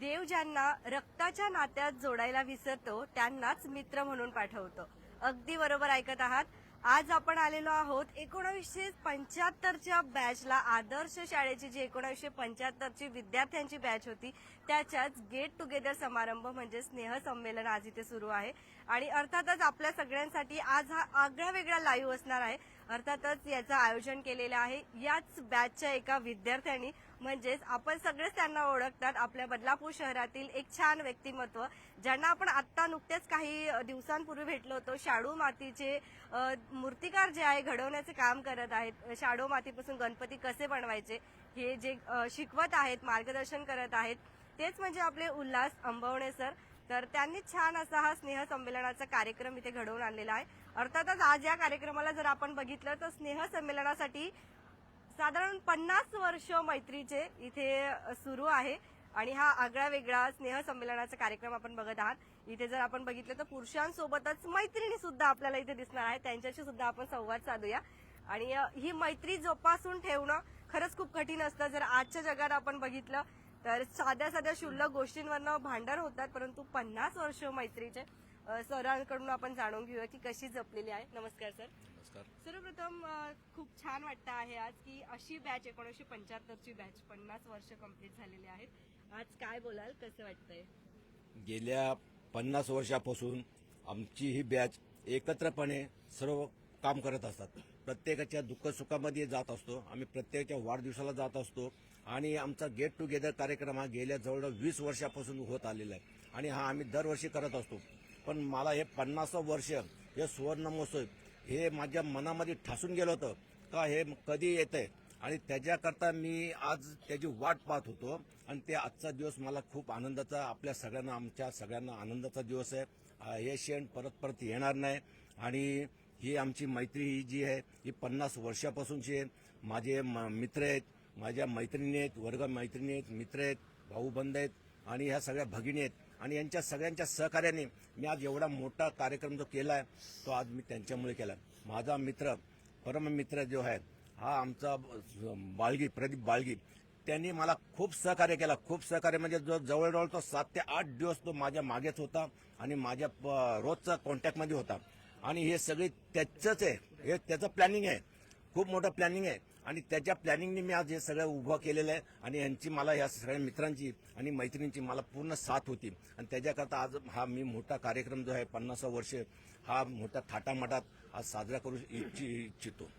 देव ज्यांना रक्ताच्या नात्यात जोडायला विसरतो त्यांनाच मित्र म्हणून पाठवतो. अगदी बरोबर ऐकत आहात. आज आपण आलेलो आहोत एकोणावीसशे पंच्याहत्तरच्या बॅचला. आदर्श शाळेची जी एकोणावीसशे पंच्याहत्तरची विद्यार्थ्यांची बॅच होती त्याच्याच गेट टुगेदर समारंभ म्हणजे स्नेह संमेलन आज इथे सुरू आहे. आणि अर्थातच आपल्या सगळ्यांसाठी आज हा आगळा वेगळा लाईव्ह असणार आहे. अर्थातच याचं आयोजन केलेलं आहे. याच बॅचच्या एका विद्यार्थ्यांनी म्हणजेच आपण सगळेच त्यांना ओळखतात. आपल्या बदलापूर शहरातील एक छान व्यक्तिमत्व ज्यांना आपण आत्ता नुकतेच काही दिवसांपूर्वी भेटलो होतो. शाडू मातीचे मूर्तिकार जे आहे घडवण्याचे काम करत आहेत. शाडू मातीपासून गणपती कसे बनवायचे हे जे शिकवत आहेत मार्गदर्शन करत आहेत तेच म्हणजे आपले उल्हास अंबवणे सर. तर त्यांनी छान असा हा स्नेह संमेलनाचा कार्यक्रम इथे घडवून आणलेला आहे. अर्थातच आज या कार्यक्रमाला जर आपण बघितलं तर स्नेह संमेलनासाठी साधारण पन्नास वर्ष मैत्रीचे इथे सुरू आहे. आणि हा आगळा वेगळा स्नेह संमेलनाचा कार्यक्रम आपण बघत आहात. इथे जर आपण बघितलं तर पुरुषांसोबतच मैत्रिणी सुद्धा आपल्याला इथे दिसणार आहे त्यांच्याशी सुद्धा आपण संवाद साधूया. आणि ही मैत्री जोपासून ठेवणं खरंच खूप कठीण असतं. जर आजच्या जगात आपण बघितलं तर साध्या साध्या क्षुल्लक गोष्टींवरनं भांडण होतात परंतु पन्नास वर्ष मैत्रीचे सरांकडून आपण जाणून घेऊया की कशी जपलेली आहे. नमस्कार सर. नमस्कार. सर्वप्रथम खूप छान वाटतं आहे आज की अशी बॅच एकोणीसशे पंच्याहत्तरची बॅच पन्नास वर्ष कंप्लीट झालेली आहेत. आज काय बोलाल? कसं वाटतंय? गेल्या पन्नास वर्षापासून आमची ही बॅच एकत्रपणे सर्व काम करत असतात. प्रत्येकाच्या दुःखसुखामध्ये जात असतो. आम्ही प्रत्येकाच्या वाढदिवसाला जात असतो. आणि आमचा गेट टुगेदर कार्यक्रम हा गेल्या जवळ वीस वर्षापासून होत आलेला आहे. आणि हा आम्ही दरवर्षी करत असतो. पण मला हे पन्नासवं वर्ष हे सुवर्ण महोत्सव हे माझ्या मनामध्ये ठासून गेलं होतं का हे कधी येतंय? आणि त्याच्याकरता मी आज त्याची वाट पाहत होतो. आणि ते आजचा दिवस मला खूप आनंदाचा आपल्या सगळ्यांना आमच्या सगळ्यांना आनंदाचा दिवस आहे. हे क्षण परत परत येणार नाही. आणि ही आमची मैत्री ही जी आहे ही पन्नास वर्षापासूनची आहे. माझे म- मित्र आहेत माझ्या मैत्रिणी आहेत वर्ग मैत्रिणी आहेत मित्र आहेत भाऊबंद आहेत. आणि ह्या सगळ्या भगिनी आहेत. आणि यांच्या सगळ्यांच्या सहकार्याने मी आज एवढा मोठा कार्यक्रम जो केला आहे तो आज मी त्यांच्यामुळे केला माझा मित्र परममित्र जो आहे हा आमचा बाळगी प्रदीप बाळगी त्यांनी मला खूप सहकार्य केला. खूप सहकार्य म्हणजे जो जवळजवळ तो सात ते आठ दिवस तो माझ्या मागेच होता आणि माझ्या प- रोजचा कॉन्टॅक्टमध्ये होता. आणि हे सगळे त्याचंच आहे. हे त्याचं प्लॅनिंग आहे. खूप मोठं प्लॅनिंग आहे. आणि त्याच्या प्लॅनिंगने मी आज हे सगळं उभं केलेलं आहे. आणि यांची मला या सगळ्या मित्रांची आणि मैत्रिणींची मला पूर्ण साथ होती. आणि त्याच्याकरता आज हा मी मोठा कार्यक्रम जो आहे पन्नासा वर्ष हा मोठ्या थाटामाटात आज साजरा करू इच्छि- इच्छितो.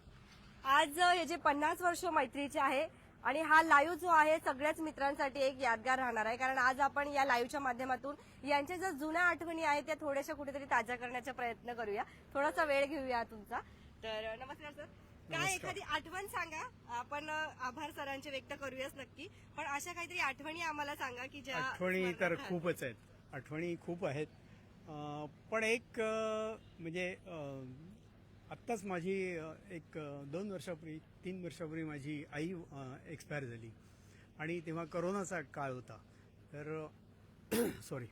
आज हे जे पन्नास वर्ष मैत्रीचे आहे आणि हा लाईव्ह जो आहे सगळ्याच मित्रांसाठी एक यादगार राहणार आहे. कारण आज आपण या लाईव्हच्या माध्यमातून यांच्या ज्या जुन्या आठवणी आहेत त्या थोड्याशा कुठेतरी ताज्या करण्याचा प्रयत्न करूया. थोडासा वेळ घेऊया तुमचा. तर नमस्कार सर. काय एखादी आठवण सांगा? आपण आभार सरांचे व्यक्त करूयाच नक्की. पण अशा काहीतरी आठवणी आम्हाला सांगा की ज्या आठवणी तर. खूपच आहेत. आठवणी खूप आहेत. पण एक म्हणजे आत्ताच माझी एक दोन वर्षापूर्वी तीन वर्षापूर्वी माझी आई एक्सपायर झाली. आणि तेव्हा करोनाचा काळ होता. तर सॉरी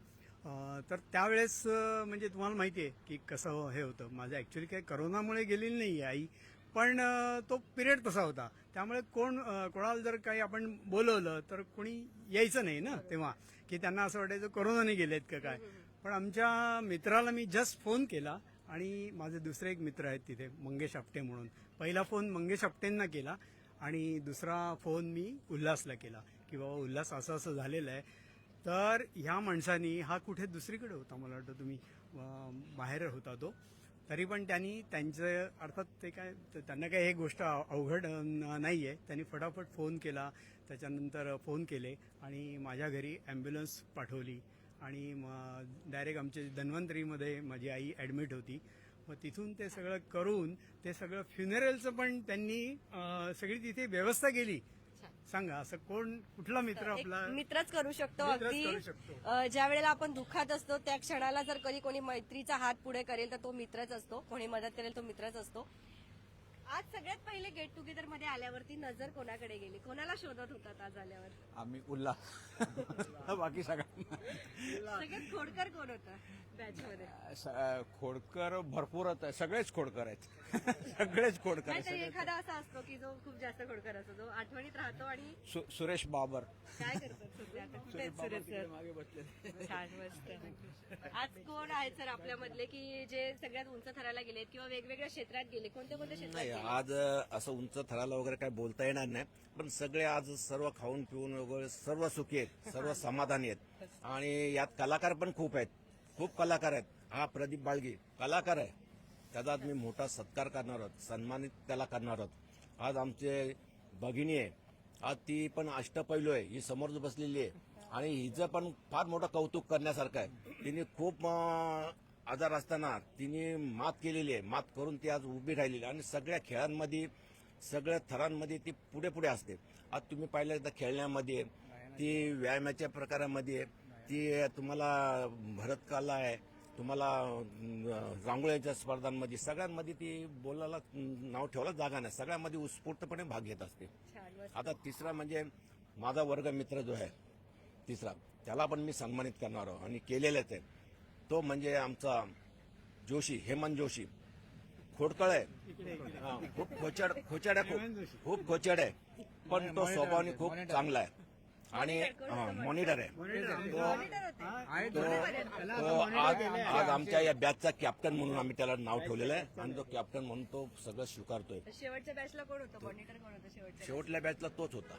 तर त्यावेळेस म्हणजे तुम्हाला माहिती आहे की कसं हे होतं. माझं ॲक्च्युली काही करोनामुळे गेलेली नाही आहे आई. पण तो पिरियड तसा होता. त्यामुळे कोण कोणाला जर काही आपण बोलवलं तर कोणी यायचं नाही ना तेव्हा. की त्यांना असं वाटायचं कोरोनाने गेलेत का काय? पण आमच्या मित्राला मी जस्ट फोन केला आणि माझे दुसरे एक मित्र आहेत तिथे मंगेश आपटे म्हणून. पहिला फोन मंगेश आपटेंना केला आणि दुसरा फोन मी उल्हासला केला. की बाबा उल्हास असं असं झालेलं आहे. तर ह्या माणसानी हा कुठे दुसरीकडे होता मला वाटतं तुम्ही बाहेर होता तो. तरी पण त्यांनी त्यांचं अर्थात ते काय त्यांना काय हे गोष्ट अवघड नाही आहे त्यांनी फटाफट फोन केला त्याच्यानंतर फोन केले आणि माझ्या घरी ॲम्ब्युलन्स पाठवली आणि डायरेक्ट आमच्या धन्वंतरीमध्ये माझी आई ॲडमिट होती. मग तिथून ते सगळं करून ते सगळं फ्युनरलचं पण त्यांनी सगळी तिथे व्यवस्था केली. सांगा असं कोण कुठला मित्र आपला? मित्रच करू शकतो अगदी. अ, ज्या वेळेला आपण दुःखात असतो त्या क्षणाला जर कधी कोणी मैत्रीचा हात पुढे करेल तर तो मित्रच असतो. कोणी मदत करेल तो मित्रच असतो. आज सगळ्यात पहिले गेट टुगेदरमध्ये आल्यावरती नजर कोणाकडे गेली? कोणाला शोधत होतात आज आल्यावर? आम्ही उल्हास बाकी सगळ्यांना. सगळ्यात खोडकर कोण होता? बॅच मध्ये. स- खोडकर भरपूर आहेत. सगळेच खोडकर आहेत. सगळेच खोडकर आहेत काहीतरी सगळे. एखादा असा असतो की जो खूप जास्त खोडकर असतो. जो आठवणीत राहतो आणि सु- सुरेश बाबर. काय करतात सध्या तेच सुरेश सर. छान मस्त. आज कोण आहेत सर आपल्यामधले की जे सगळ्यात उंच थराला गेलेत किंवा वेगवेगळ्या क्षेत्रात गेले? कोणत्या कोणत्या क्षेत्रात नाही आज असं उंच थराला वगैरे काय बोलता येणार नाही. पण सगळे आज सर्व खाऊन पिऊन वगैरे सर्व सुखी आहेत सर्व समाधानी आहेत. आणि यात कलाकार पण खूप आहेत. खूप कलाकार आहेत. हा प्रदीप बाळगी कलाकार आहे. त्याचा आज मी मोठा सत्कार करणार आहोत. सन्मानित त्याला करणार आहोत. आज आमचे भगिनी आहे. आज ती पण अष्टपैलू आहे. ही समोर बसलेली आहे. आणि हिचं पण फार मोठं कौतुक करण्यासारखं आहे. तिने खूप आजार असताना तिने मात केलेली आहे. मात करून ती आज उभी राहिलेली आहे. आणि सगळ्या खेळांमध्ये सगळ्या थरांमध्ये ती पुढे पुढे असते. आज तुम्ही पाहिलं तर खेळण्यामध्ये ती व्यायामाच्या प्रकारामध्ये ती तुम्हाला भरतकला आहे तुम्हाला रांगोळ्याच्या स्पर्धांमध्ये सगळ्यांमध्ये ती बोलायला नाव ठेवायला जागा नाही. सगळ्यामध्ये उत्स्फूर्तपणे भाग घेत असते. आता तिसरा म्हणजे माझा वर्ग मित्र जो आहे तिसरा त्याला पण मी सन्मानित करणार आहोत आणि केलेलेच आहे. तो म्हणजे आमचा जोशी हेमंत जोशी. खोडकळ आहे. खूप खोचड खोचड आहे खूप खूप खोचड आहे. पण तो स्वभावाने खूप चांगला आहे. आणि मॉनिटर आहे. तो तो आज आज आमच्या या बॅचचा कॅप्टन म्हणून आम्ही त्याला नाव ठेवलेलं आहे. आणि तो कॅप्टन म्हणून तो सगळं स्वीकारतोय. शेवटच्या बॅचला कोण होतं? मॉनिटर कोण होतं शेवटल्या बॅचला तोच होता.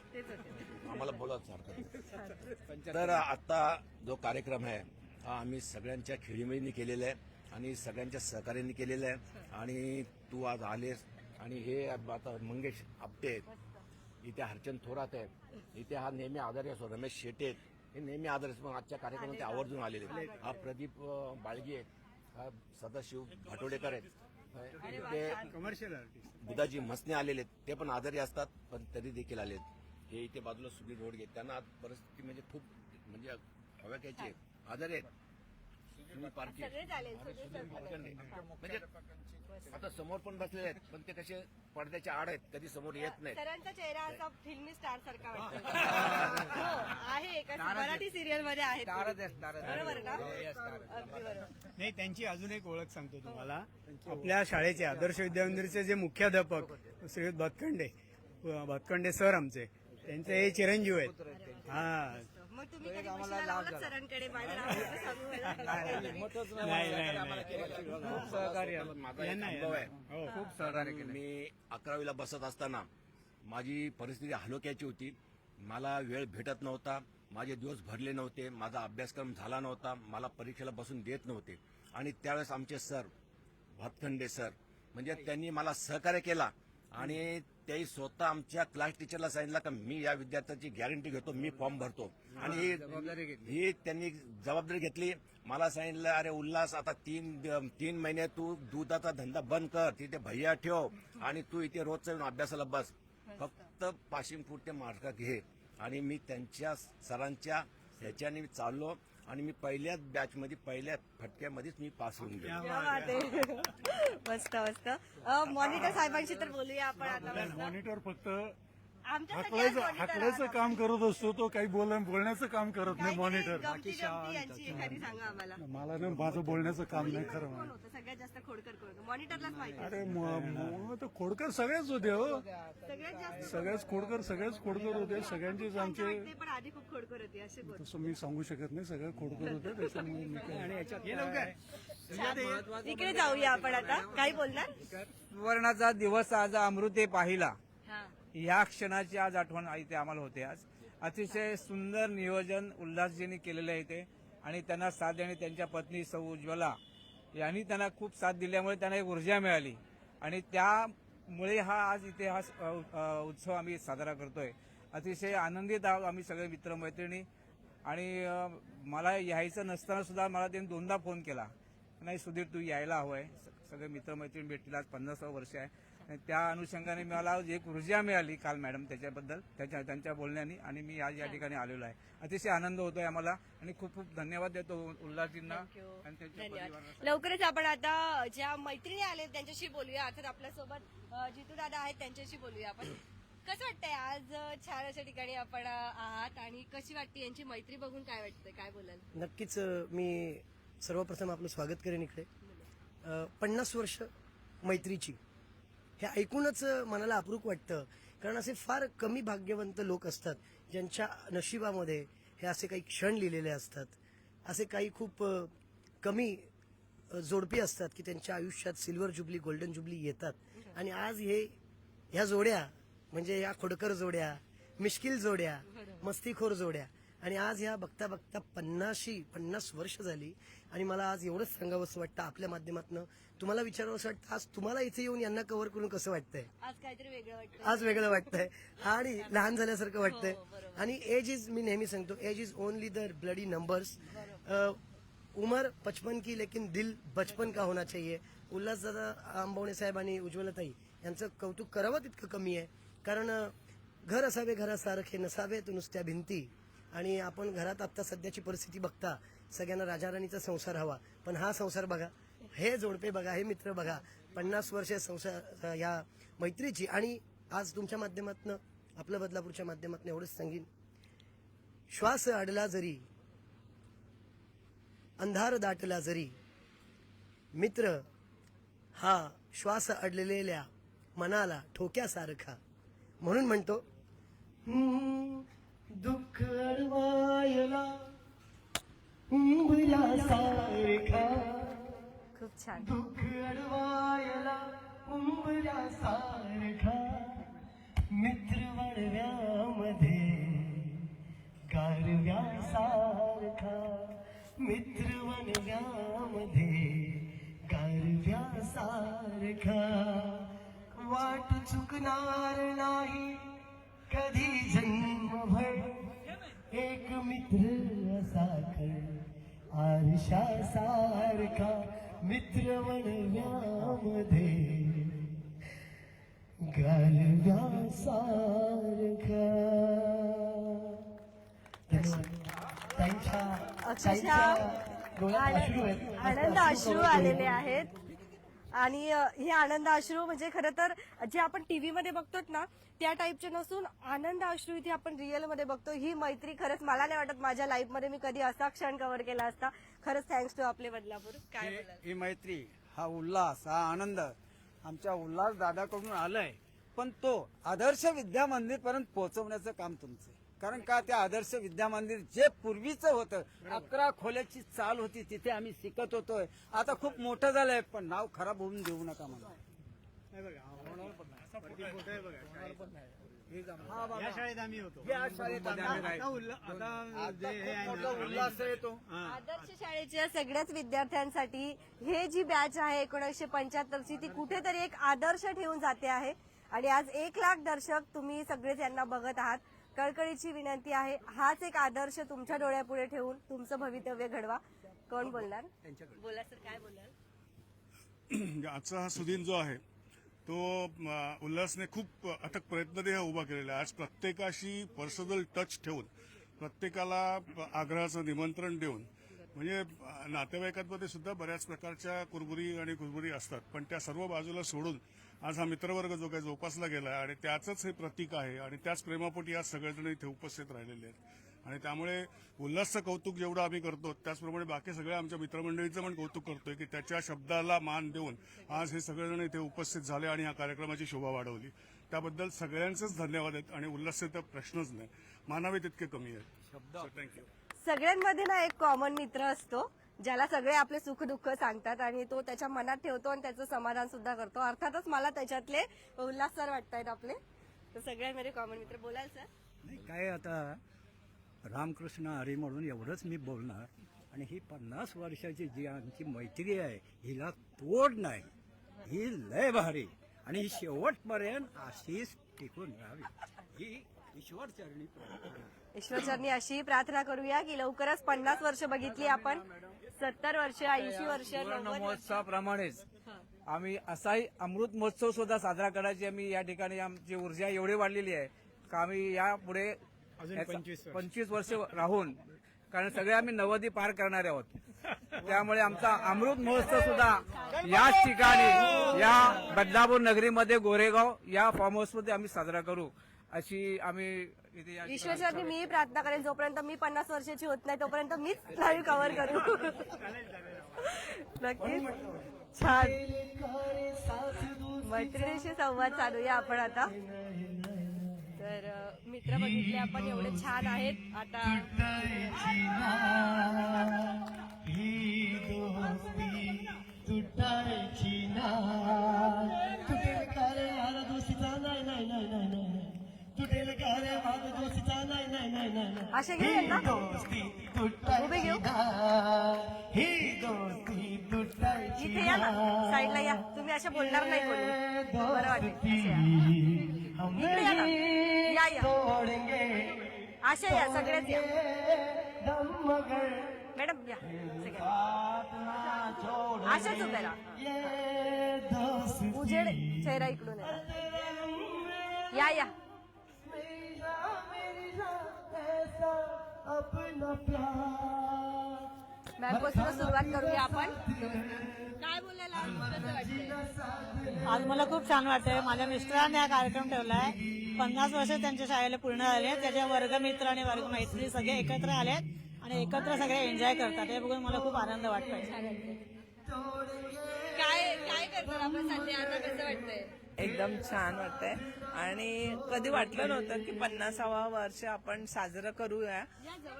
आम्हाला बोलायचं हरकत नाही. तर आता जो कार्यक्रम आहे हा आम्ही सगळ्यांच्या खेळीमेळीने केलेला आहे आणि सगळ्यांच्या सहकार्याने केलेला आहे. आणि तू आज आलेस आणि हे आता मंगेश आपटे आहेत. इथे हरचंद थोरात आहेत. इथे हा नेहमी आधारी असो रमेश शेटे आहेत. हे नेहमी आधारी आजच्या कार्यक्रमात ते आवर्जून आलेले आहेत. हा प्रदीप बाळगी आहेत. हा सदाशिव भाटोडेकर आहेत. इथे कमर्शियल आर्टिस्ट बुधाजी मसने आलेले आहेत. ते पण आजारी असतात पण तरी देखील आलेत. हे इथे बाजूला सुधीर रोडगे त्यांना आज परिस्थिती म्हणजे खूप म्हणजे हव्या घ्यायची आजारी आहेत. म्हणजे आता समोर पण बसलेले आहेत पण ते कसे पडद्याच्या आड आहेत कधी समोर येत नाहीत. सरांचा चेहरा असा फिल्मी स्टार सारखा वाटतो. हो, आहे एका मराठी सिरियलमध्ये आहे. बरोबर नाही त्यांची अजून एक ओळख सांगतो तुम्हाला. आपल्या शाळेचे आदर्श विद्यामंदिरचे जे मुख्याध्यापक श्रीयुत भातखंडे भातखंडे सर आमचे त्यांचे हे चिरंजीव आहेत. हा तुम्ही कधी म्हशीला लावलात सरांकडे? माझं नाव नको सांगू मला. नाही नाही नाही. माझा एक यांना- अनुभव आहे. हो. खूप सहकार्य मी अकरावीला बसत असताना माझी परिस्थिती हलोक्याची होती. मला वेळ भेटत नव्हता. माझे दिवस भरले नव्हते. माझा अभ्यासक्रम झाला नव्हता. मला परीक्षेला बसून देत नव्हते. आणि त्यावेळेस आमचे सर भातखंडे सर म्हणजे त्यांनी मला सहकार्य केला. आणि त्याही स्वतः आमच्या क्लास टीचरला सांगितलं का मी या विद्यार्थ्याची गॅरंटी घेतो मी फॉर्म भरतो. आणि ही- ही त्यांनी जबाबदारी घेतली. मला सांगितलं अरे उल्हास आता तीन तीन महिने तू दुधाचा धंदा बंद कर तिथे भैया ठेव आणि तू इथे रोज येऊन अभ्यासाला बस. फक्त पाशिंग पुरते मार्क घे. आणि मी त्यांच्या सरांच्या ह्याच्याने मी चाललो. आणि मी पहिल्याच बॅचमध्ये पहिल्या फटक्यामध्येच मी पास होऊन गेलो. मस्त मस्त मॉनिटर साहेबांशी तर बोलूया आपण आता. मॉनिटर फक्त हाकलायचं हाकलायचं. काम करत असतो तो काही बोल बोलण्याचं काम करत नाही मॉनिटर मला ना माझं बोलण्याचं काम नाही खरं म्हणजे. सगळ्यात जास्त खोडकर मॉनिटरलाच माहिती आहे. अरे तर खोडकर सगळेच होते हो. सगळ्याच खोडकर सगळेच खोडकर होते सगळ्यांचेच आमचे पण आधी खूप खोडकर होती असे तसं मी सांगू शकत नाही सगळे खोडकर होते त्याच्यामुळे मी काय इकडे जाऊया आपण आता. काही बोलणार? सुवर्णाचा दिवस आज अमृते पाहिला. या क्षणाची आज आठवण इथे आम्हाला होते आज. अतिशय सुंदर नियोजन उल्हासजींनी केलेलं आहे इथे. आणि त्यांना साथ देणे त्यांच्या पत्नी सौ उज्ज्वला यांनी त्यांना खूप साथ दिल्यामुळे त्यांना एक ऊर्जा मिळाली. आणि त्यामुळे हा आज इथे हा स- उत्सव आम्ही साजरा करतोय. अतिशय आनंदित आहोत आम्ही सगळे मित्रमैत्रिणी. आणि मला यायचं नसताना सुद्धा मला त्यांनी दोनदा फोन केला. नाही सुधीर तू यायला हवं स- सगळे मित्रमैत्रिणी भेटतील. आज पन्नासावं वर्ष आहे. त्या अनुषंगाने मला एक ऊर्जा मिळाली काल मॅडम त्याच्याबद्दल त्याच्या त्यांच्या बोलण्याने. आणि मी आज या ठिकाणी आलेलो आहे. अतिशय आनंद होतोय आम्हाला. आणि खूप खूप धन्यवाद देतो उल्हासजींना थँक्यू आणि त्यांच्या धन्यवाद. परिवाराला. लवकरच आपण आता ज्या मैत्रिणी आले त्यांच्याशी बोलूया. अर्थात आपल्यासोबत जितू दादा आहेत त्यांच्याशी बोलूया आपण. कसं वाटतंय आज अ, छान अशा ठिकाणी आपण अ, आहात आणि कशी वाटते यांची मैत्री बघून काय वाटतंय? काय बोलाल? नक्कीच अ, मी सर्वप्रथम आपलं स्वागत करेन इकडे. अ, पन्नास वर्ष मैत्रीची. हे ऐकूनच मनाला अप्रूप वाटतं. कारण असे फार कमी भाग्यवंत लोक असतात ज्यांच्या नशिबामध्ये हे असे काही क्षण लिहिलेले असतात. असे काही खूप कमी जोडपी असतात की त्यांच्या आयुष्यात सिल्वर जुबली गोल्डन जुबली येतात. आणि आज हे ह्या जोड्या म्हणजे या खोडकर जोड्या मिश्किल जोड्या मस्तीखोर जोड्या आणि आज ह्या बघता बघता पन्नाशी पन्नास वर्ष झाली आणि मला आज एवढंच सांगावंसं वाटतं आपल्या माध्यमातून. तुम्हाला विचारावं असं वाटतं आज तुम्हाला इथे येऊन यांना कव्हर करून कसं वाटतंय? आज काहीतरी वेगळं वाटतं आज वेगळं वाटतंय. आणि लहान झाल्यासारखं वाटतंय. आणि एज इज मी नेहमी सांगतो age is only the bloody numbers उमर पचपन की लेकिन दिल बचपन का होना चाहिए. उल्हासदादा आंबवणे साहेब आणि उज्ज्वलताई यांचं कौतुक करावं तितकं कमी आहे. कारण घर असावे घरासारखे नसावे तर नुसत्या भिंती. आणि आपण घरात आत्ता सध्याची परिस्थिती बघता सगळ्यांना राजाराणीचा संसार हवा. पण हा संसार बघा हे जोडपे बघा हे मित्र बघा पन्नास वर्ष संसार या मैत्रीची आणि आज तुमच्या माध्यमातनं आपलं बदलापूरच्या माध्यमातून एवढंच सांगीन. श्वास अडला जरी अंधार दाटला जरी मित्र हा श्वास अडलेल्या मनाला ठोक्यासारखा. म्हणून म्हणतो दुःख अडवायला उंबऱ्यासारखा. खूप छान. दुःख अडवायला उंबऱ्यासारखा. मित्र वडव्यामध्ये गारव्यासारखा. मित्र वनव्यामध्ये गारव्यासारखा. वाट चुकणार नाही कधी जन्मभर एक मित्र असा खर आरशासारखा मित्र वणव्यामध्ये गालव्यासारखा धन्यवाद. ताईंच्या अक्षरशः. आनंद अश्रू आलेले आहेत. आणि हे आनंद अश्रू म्हणजे खरं तर जे आपण टीव्ही मध्ये बघतो ना त्या टाईपचे नसून आनंद अश्रू इथे आपण रिअलमध्ये बघतो ही मैत्री खरंच मला नाही वाटत माझ्या लाईफमध्ये मी कधी असा क्षण कव्हर केला असता. खरंच थँक्स टू आपले बदलापूर काय ही बोलाल? ही मैत्री हा उल्हास हा आनंद आमच्या उल्हास दादाकडून आलाय. पण तो आदर्श विद्या मंदिर पर्यंत पोहोचवण्याचं काम तुमचं आहे. कारण का त्या आदर्श विद्या मंदिर जे पूर्वीचं होतं अकरा खोल्याची चाल होती तिथे आम्ही शिकत होतोय. आता खूप मोठं झालंय पण नाव खराब होऊन देऊ नका मला. हे हा हा. या शाळेत आम्ही होतो. या शाळेत हे उल्हास आहे तो हा. आदर्श शाळेच्या सगळ्याच विद्यार्थ्यांसाठी हे जी बॅच आहे एकोणीसशे पंच्याहत्तरची ती कुठेतरी एक आदर्श ठेवून जाते आहे. आणि आज एक लाख दर्शक तुम्ही सगळेच यांना बघत आहात. कळकळीची विनंती आहे. हाच एक आदर्श तुमच्या डोळ्यापुढे ठेवून तुमचं भवितव्य घडवा. कोण बोलणार? बोला सर काय बोलणार? आजचा हा सुदीन जो आहे तो उल्हासने खूप अथक प्रयत्न हा उभा केलेला आहे. आज प्रत्येकाशी पर्सनल टच ठेवून प्रत्येकाला आग्रहाचं निमंत्रण देऊन म्हणजे नातेवाईकांमध्ये सुद्धा बऱ्याच प्रकारच्या कुरबुरी आणि कुरबुरी असतात. पण त्या सर्व बाजूला सोडून आज हा मित्रवर्ग जो काही जोपासला गेला आहे आणि त्याचंच हे प्रतीक आहे आणि त्याच प्रेमापोटी आज सगळेजण इथे उपस्थित राहिलेले आहेत. आणि त्यामुळे उल्हासचं कौतुक जेवढं आम्ही करतो त्याचप्रमाणे बाकी सगळ्या आमच्या मित्रमंडळीचं पण कौतुक करतोय की त्याच्या शब्दाला मान देऊन आज हे सगळेजण इथे उपस्थित झाले आणि या कार्यक्रमाची शोभा वाढवली. त्याबद्दल सगळ्यांचेच धन्यवाद आहेत आणि उल्हासचे तर प्रश्नच नाही. मानावे तितके कमी आहेत. थँक्यू सगळ्यांमध्ये ना एक कॉमन मित्र असतो. ज्याला सगळे आपले सुख दुःख सांगतात आणि तो त्याच्या मनात ठेवतो आणि त्याचं समाधान सुद्धा करतो. अर्थातच मला त्याच्यातले उल्हास सर वाटतायत आपले. तर सगळ्यांमध्ये कॉमन मित्र बोलाल सर नाही काय आता रामकृष्ण हरी म्हणून एवढंच मी बोलणार आणि ही पन्नास वर्षाची जी आमची मैत्री आहे हिला तोड नाही. ही लय भारी. आणि ही शेवटपर्यंत अशीच टिकून राहावी. ही ईश्वरचरणी. ईश्वरचरणी अशी प्रार्थना करूया की लवकरच पन्नास वर्ष बघितली आपण सत्तर वर्ष ऐंशी वर्ष. महोत्सवाप्रमाणेच आम्ही असाही अमृत महोत्सव सुद्धा साजरा करायची आम्ही या ठिकाणी आमची ऊर्जा एवढी वाढलेली आहे का आम्ही यापुढे अजून याचा- 25 वर्ष. पंचवीस वर्ष राहून कारण सगळे आम्ही नव्वदी पार करणारे आहोत त्यामुळे आमचा अमृत महोत्सव सुद्धा याच ठिकाणी या बदलापूर नगरीमध्ये गोरेगाव या फार्म हाऊसमध्ये आम्ही साजरा करू अशी आम्ही ईश्वरचरणी मी प्रार्थना करेन जोपर्यंत मी पन्नास वर्षाची होत नाही तोपर्यंत मीच लाईव्ह कव्हर करू. नक्कीच. छान. मैत्रिणीशी संवाद साधूया आपण आता. तर मित्र बघितले आपण एवढे छान आहेत. आता तुटेल का नाही नाही नाही नाही असे ना दोस्ती तुटायची उभे घेऊ. ही दोस्ती तुटायची इथे या ना. साईडला या. तुम्ही अशा बोलणार नाही कोणी. बरं वाटेल असे या. इकडे या ना. या. अशा या. दम मगर मॅडम या. सगळे. बात ना छोड़ अशाच उभ्या राहा उजेड चेहरा इकडून आहे. या या. अपना प्यार। मॅमपासून सुरुवात करूया आपण. काय बोलायला आज मला खूप छान वाटतंय. माझ्या मिस्टरांनी हा कार्यक्रम ठेवलाय. पन्नास वर्ष त्यांच्या शाळेला पूर्ण झाले. त्याच्या वर्गमित्र आणि वर्ग मैत्री सगळे एकत्र आलेत आणि एकत्र सगळे एन्जॉय करतात. हे बघून मला खूप आनंद वाटतोय. काय काय करणार आपण सध्या? आता कसं वाटतंय? एकदम छान वाटतंय आणि कधी वाटलं नव्हतं की पन्नासावा वर्ष आपण साजरं करूया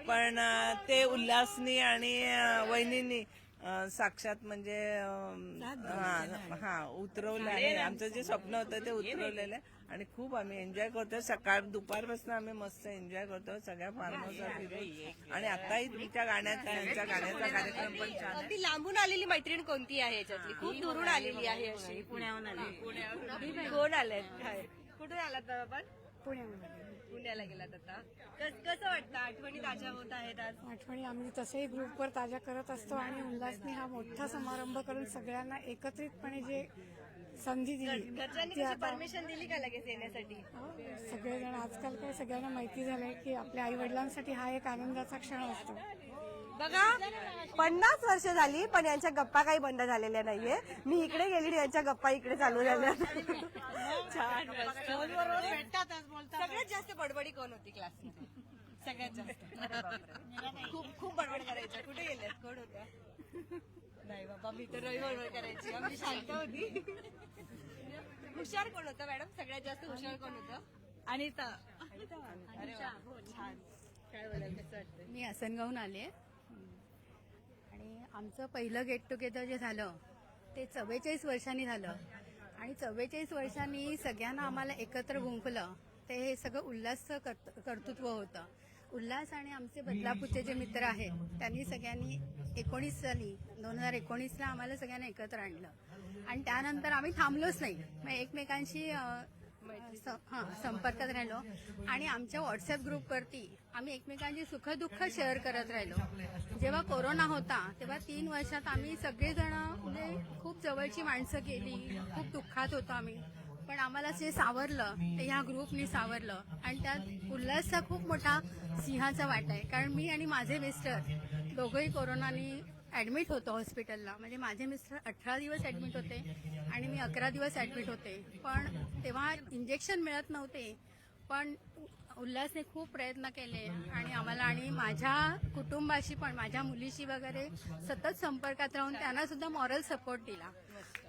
पण ते उल्हासनी आणि वहिनींनी साक्षात म्हणजे हा हा उतरवलं आणि आमचं जे स्वप्न होतं ते उतरवलेलं आहे. आणि खूप आम्ही एन्जॉय करतोय सकाळ दुपारपासून आम्ही मस्त एन्जॉय करतोय सगळ्या फार्म हाऊसला फिरून आणि आताही तुमच्या गाण्यात त्यांच्या गाण्याचा कार्यक्रम पण छान आहे. अगदी लांबून आलेली मैत्रीण कोणती आहे याच्यातली? खूप दुरून आलेली आहे अशी. पुण्याहून आली कोण आलेत? काय कुठून आलात आपण? पुण्याला गेलात आता. कस- कसं वाटतं? आठवणी ताज्या होत आहेत आज? आठवणी आम्ही तसेही ग्रुपवर ताज्या करत असतो आणि उल्हासने हा मोठा समारंभ करून सगळ्यांना एकत्रितपणे जे संधी दिली. घरच्यांनी परमिशन दिली का लगेच येण्यासाठी? सगळेजण आजकाल काय सगळ्यांना माहिती झालंय की आपल्या आई वडिलांसाठी हा एक आनंदाचा क्षण असतो. बघा पन्नास वर्ष झाली पण यांच्या गप्पा काही बंद झालेल्या नाहीये. मी इकडे गेली यांच्या गप्पा इकडे चालू झाल्या. छान. सगळ्यात जास्त बडबडी कोण होती क्लासमध्ये? सगळ्यात जास्त. खूप खूप बडबड करायच्या कुठे गेल्यात कोण होत्या? नाही बाबा मी तर रविवार करायची. आम्ही शांत होती. हुशार कोण होतं मॅडम? सगळ्यात जास्त हुशार कोण होतं? अनिता. अरे वा, छान. काय बोलाल कसं वाटतं मी आसनगावून आले आणि आमचं पहिलं गेट टुगेदर जे झालं ते चव्वेचाळीस वर्षांनी झालं. आणि चव्वेचाळीस वर्षांनी सगळ्यांना आम्हाला एकत्र गुंफलं. ते हे सगळं उल्हास कर्त- कर्तृत्व होतं. उल्हास आणि आमचे बदलापूरचे जे मित्र आहेत त्यांनी सगळ्यांनी एकोणीस साली दोन हजार एकोणीसला आम्हाला सगळ्यांना एकत्र आणलं. आणि त्यानंतर आम्ही थांबलोच नाही. मग एकमेकांशी हा संपर्कात राहिलो. आणि आमच्या व्हॉट्सअप ग्रुपवरती आम्ही एकमेकांची सुखदुःख शेअर करत राहिलो. जेव्हा कोरोना होता तेव्हा तीन वर्षात आम्ही सगळेजण म्हणजे खूप जवळची माणसं केली. खूप दुःखात होतो आम्ही. पण आम्हाला जे सावरलं ते ह्या ग्रुपनी सावरलं. आणि त्यात उल्हासचा खूप मोठा सिंहाचा वाटा आहे. कारण मी आणि माझे मिस्टर दोघंही कोरोनानी ऍडमिट होतो हॉस्पिटलला म्हणजे माझे मिस्टर अठरा दिवस ऍडमिट होते आणि मी अकरा दिवस ऍडमिट होते. पण तेव्हा इंजेक्शन मिळत नव्हते. पण उल्हासने खूप प्रयत्न केले. आणि आम्हाला आणि माझ्या कुटुंबाशी पण माझ्या मुलीशी वगैरे सतत संपर्कात राहून त्यांना सुद्धा मॉरल सपोर्ट दिला.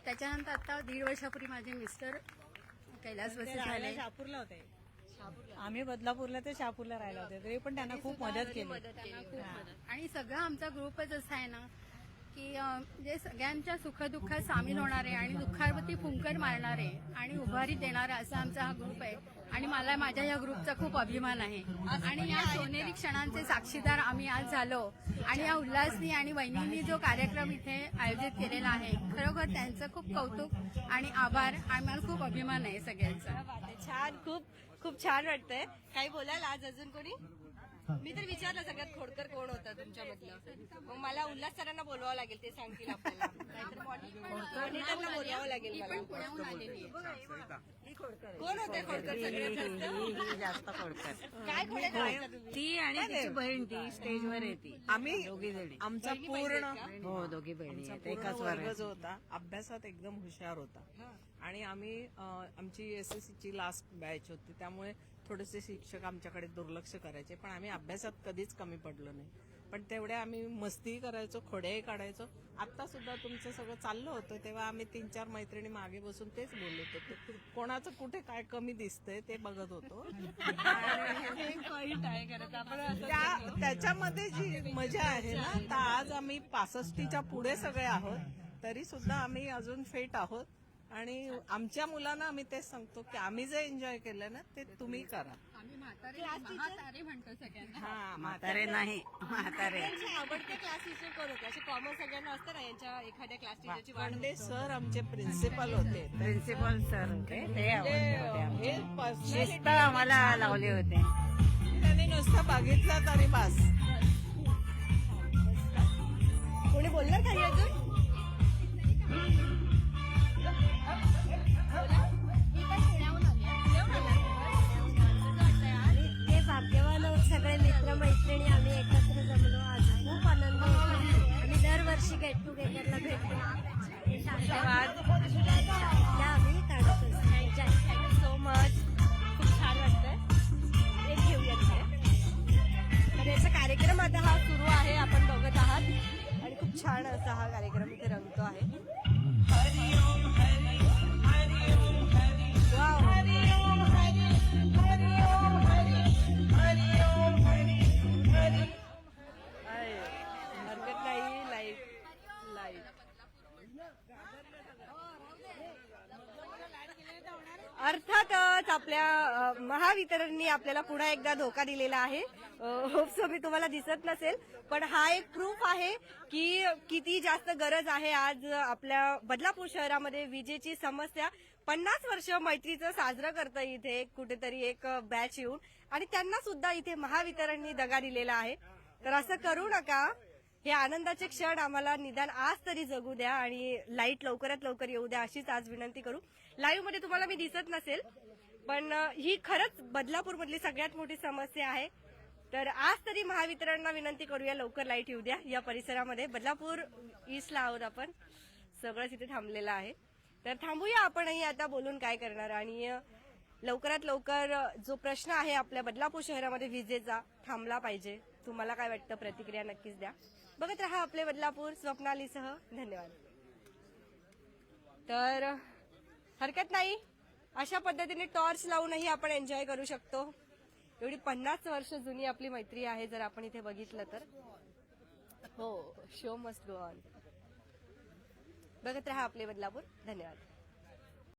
त्याच्यानंतर आता दीड वर्षापूर्वी माझे मिस्टर झाले शहापूरला होते. आम्ही बदलापूरला ते शहापूरला राहिला होते. तरी पण त्यांना खूप मदत केली. त्यांना खूप मदत. आणि सगळं आमचा ग्रुपच असा आहे ना की जे सगळ्यांच्या सुखदुःखात सामील होणारे आणि दुःखावरती फुंकर मारणारे आणि उभारी देणारा असा आमचा हा ग्रुप आहे. आणि मला माझ्या या ग्रुपचा खूप अभिमान आहे. आणि या सोनेरी क्षणांचे साक्षीदार आम्ही आज झालो. आणि या उल्हासनी आणि वहिनींनी जो कार्यक्रम इथे आयोजित केलेला आहे खरोखर त्यांचं खूप कौतुक आणि आभार. आणि मला खूप अभिमान आहे सगळ्यांचा. छान खूप खूप छान वाटतंय. काही बोलाल आज अजून कोणी? मी तर विचारलं सगळ्यात खोडकर कोण होतं तुमच्यामधलं मग मला उल्हास सरांना बोलवावं लागेल ते सांगतील आपल्याला. नाहीतर मॉनिटरला बोलवावं लागेल मला पुण्याहून आलेली आहे. कोण होते खोडकर सगळ्यात जास्त काय खोडे करायचं तुम्ही? ती आणि तिची बहीण ती स्टेजवर येते आम्ही आमचा पूर्ण हो दोघी बहिणी पूर्ण वर्ग जो होता अभ्यासात एकदम हुशार होता. आणि आम्ही आमची एस एस ची लास्ट बॅच होती. त्यामुळे थोडेसे शिक्षक आमच्याकडे दुर्लक्ष करायचे पण आम्ही अभ्यासात कधीच कमी पडलो नाही. पण तेवढे आम्ही मस्ती करायचो खोडेही काढायचो. आता सुद्धा तुमचं सगळं चाललं होतं तेव्हा आम्ही तीन चार मैत्रिणी मागे बसून तेच बोलत होतो. कोणाचं कुठे काय कमी दिसतंय ते बघत होतो. त्याच्यामध्ये जी मजा आहे ना तर आज आम्ही पासष्टीच्या पुढे सगळे आहोत तरी सुद्धा आम्ही अजून फेट आहोत. आणि आमच्या मुलांना आम्ही तेच सांगतो की आम्ही जे एन्जॉय केलं ना ते तुम्ही करा. हा म्हातारे नाही. म्हातारे. आवडते क्लास टीचर कोण होते? असे कॉमन सगळ्यांना असतं ना यांच्या एखाद्या क्लास टीचरची पांडे सर आमचे प्रिन्सिपल होते. प्रिन्सिपल सर होते. ते हे personality शिस्त आम्हाला लावले होते. त्यांनी नुसतं बघितलं तरी बस. आपल्या महावितरणनी आपल्याला पुन्हा एकदा धोका दिलेला आहे. होपसो मी तुम्हाला दिसत नसेल पण हा एक प्रूफ आहे की किती जास्त गरज आहे आज आपल्या बदलापूर शहरामध्ये विजेची समस्या. पन्नास वर्ष मैत्रीचं साजरं करतं इथे कुठेतरी एक बॅच येऊन. आणि त्यांना सुद्धा इथे महावितरणनी दगा दिलेला आहे. तर असं करू नका. हे आनंदाचे क्षण आम्हाला निदान आज तरी जगू द्या आणि लाइट लवकरात लवकर येऊ द्या अशीच आज विनंती करू. लाईव्हमध्ये तुम्हाला मी दिसत नसेल पण ही खरंच बदलापूरमधली सगळ्यात मोठी समस्या आहे. तर आज तरी महावितरणला विनंती करूया लवकर लाइट येऊ द्या. या परिसरामध्ये बदलापूर ईस्टला आहोत आपण. सगळंच इथे थांबलेलं आहे. तर थांबूया आपणही आता बोलून काय करणार. आणि लवकरात लवकर जो प्रश्न आहे आपल्या बदलापूर शहरामध्ये विजेचा थांबला पाहिजे. तुम्हाला काय वाटतं? प्रतिक्रिया नक्कीच द्या. बघत राहा आपले बदलापूर स्वप्नालीसह. धन्यवाद. तर हरकत नाही? अशा पद्धतीने टॉर्च लावूनही आपण एन्जॉय करू शकतो. एवढी पन्नास वर्ष जुनी आपली मैत्री आहे जर आपण इथे बघितलं तर. हो शो मस्ट गो ऑन बघत राहा आपले बदलापूर. धन्यवाद.